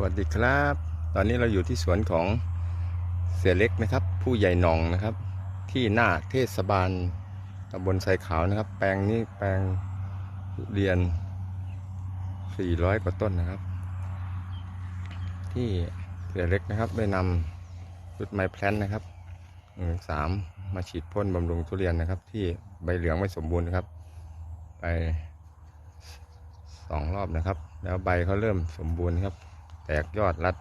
วัสดีครับ ตอนนี้เราอยู่ที่สวนของเสียเล็กนะครับ ผู้ใหญ่หนองนะครับ ที่หน้าเทศบาลตำบลไซขาวนะครับ แปลงนี้แปลงเรียน 400 กว่าต้นนะครับ ที่เสียเล็กนะครับได้นำชุดไม้แพลนนะครับหนึ่งสามมาฉีดพ่นบำรุงทุเรียนนะครับ ที่ใบเหลืองไม่สมบูรณ์นะครับ ไปสองรอบนะครับ แล้วใบเขาเริ่มสมบูรณ์ครับ แตกยอดรัด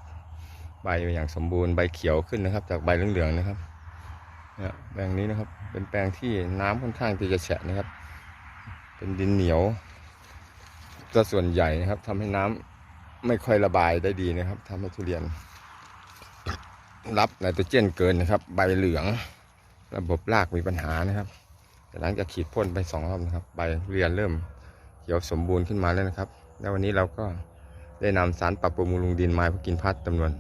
ใบอย่างสมบูรณ์ใบเขียวขึ้นนะครับ จากใบเหลืองๆนะครับเนี่ยแปลงนี้นะครับ เป็นแปลงที่น้ำค่อนข้างที่จะแฉะนะครับ เป็นดินเหนียวก็ส่วนใหญ่นะครับทำให้น้ำไม่ค่อยระบายได้ดีนะครับทำให้ทุเรียน รับไนโตรเจนเกินนะครับ ใบเหลือง ระบบรากมีปัญหานะครับแต่หลังจากฉีดพ่นไปสองรอบนะครับ ใบทุเรียนเริ่มเขียวสมบูรณ์ขึ้นมาแล้วนะครับ แล้ววันนี้เราก็ ได้นำสารปรับปรุงบำรุงดินไม้พวกกินพัดจำนวน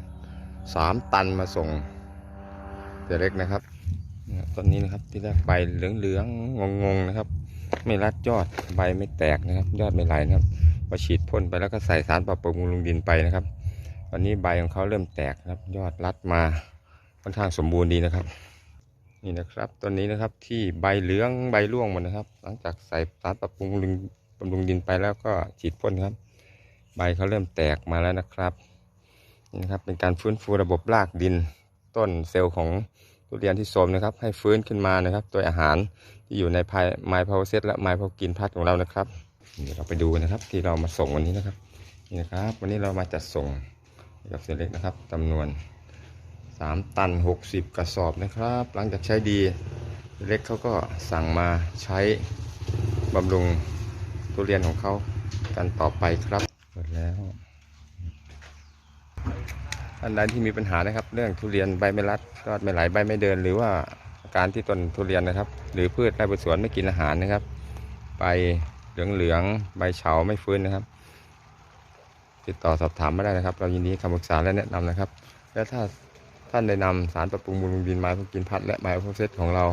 สามตันมาส่งเด็กเล็กนะครับต้นนี้นะครับที่แรกใบเหลืองๆงงๆนะครับ ไม่รัดยอดใบไม่แตกนะครับ ยอดไม่ไหลนะครับพอฉีดพ่นไปแล้วก็ใส่สารปรับปรุงบำรุงดินไปนะครับตอนนี้ใบของเขาเริ่มแตกนะครับ ยอดรัดมาค่อนข้างสมบูรณ์ดีนะครับ นี่นะครับต้นนี้นะครับที่ใบเหลืองใบร่วงหมดนะครับ หลังจากใส่สารปรับปรุงบำรุงบำรุงดินไปแล้วก็ฉีดพ่นครับ ใบเขาเริ่มแตกมาแล้วนะครับนี่นะครับเป็นการฟื้นฟูระบบรากดินต้นเซลล์ของทุเรียนที่โทรมนะครับ ให้ฟื้นขึ้นมานะครับโดยอาหารที่อยู่ในพายไม้พาวเซตและไม้พาวกินพัดของเรานะครับเดี๋ยวเราไปดูนะครับที่เรามาส่งวันนี้นะครับนี่นะครับ วันนี้เรามาจัดส่งกับเซลเล็กนะครับจำนวน 3 ตัน 60 กระสอบนะครับ หลังจากใช้ดีเล็กเขาก็สั่งมาใช้บำรุงทุเรียนของเขากันต่อไปครับ แล้ว ท่านใดที่มีปัญหานะครับ เรื่องทุเรียนใบไม่รัดยอดไม่ไหลใบไม่เดิน หรือว่าอาการที่ต้นทุเรียนนะครับ หรือพืชในบนสวนไม่กินอาหารนะครับใบเหลืองๆใบเฉาไม่ฟื้นนะครับ ติดต่อสอบถามมาได้นะครับ เรายินดีคำปรึกษาและแนะนำนะครับ และถ้าท่านได้นำสารปรับปรุงบำรุงดินไม้พวกกินพัดและไม้พวกเซตของเรา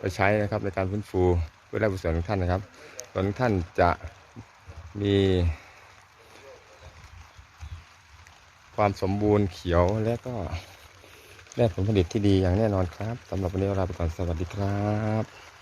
ไปใช้นะครับในการฟื้นฟูพื่อได้ผลประโยชน์ของท่านนะครับส่วนท่านจะมี ความสมบูรณ์เขียวและก็ได้ผลผลิตที่ดีอย่างแน่นอนครับสำหรับวันนี้เราลาไปก่อนสวัสดีครับ